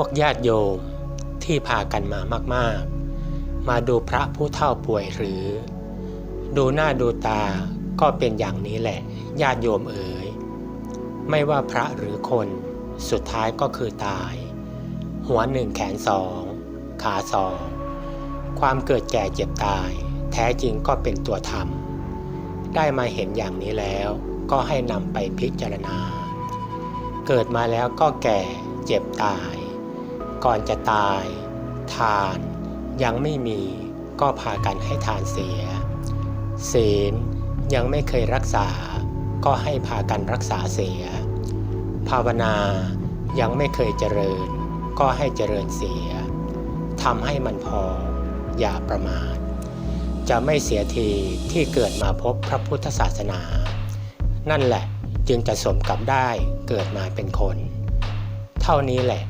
วกญาติโยมที่พากันมามาก ๆ มาดูพระผู้เฒ่าป่วยหรือ ดูหน้าดูตาก็เป็นอย่างนี้แหละ ญาติโยมเอ๋ยไม่ว่าพระหรือคนสุดท้ายก็คือตาย หัวหนึ่งแขนสองขาสองความเกิดแก่เจ็บตาย แท้จริงก็เป็นตัวธรรม ได้มาเห็นอย่างนี้แล้วก็ให้นำไปพิจารณา เกิดมาแล้วก็แก่เจ็บตาย ก่อนจะตาย ทานยังไม่มีก็พากันให้ทานเสีย ศีลยังไม่เคยรักษา ก็ให้พากันรักษาเสีย ภาวนายังไม่เคยเจริญ ก็ให้เจริญเสียทำให้มันพออย่าประมาท จะไม่เสียทีที่เกิดมาพบพระพุทธศาสนา นั่นแหละจึงจะสมกับได้เกิดมาเป็นคน เท่านี้แหละ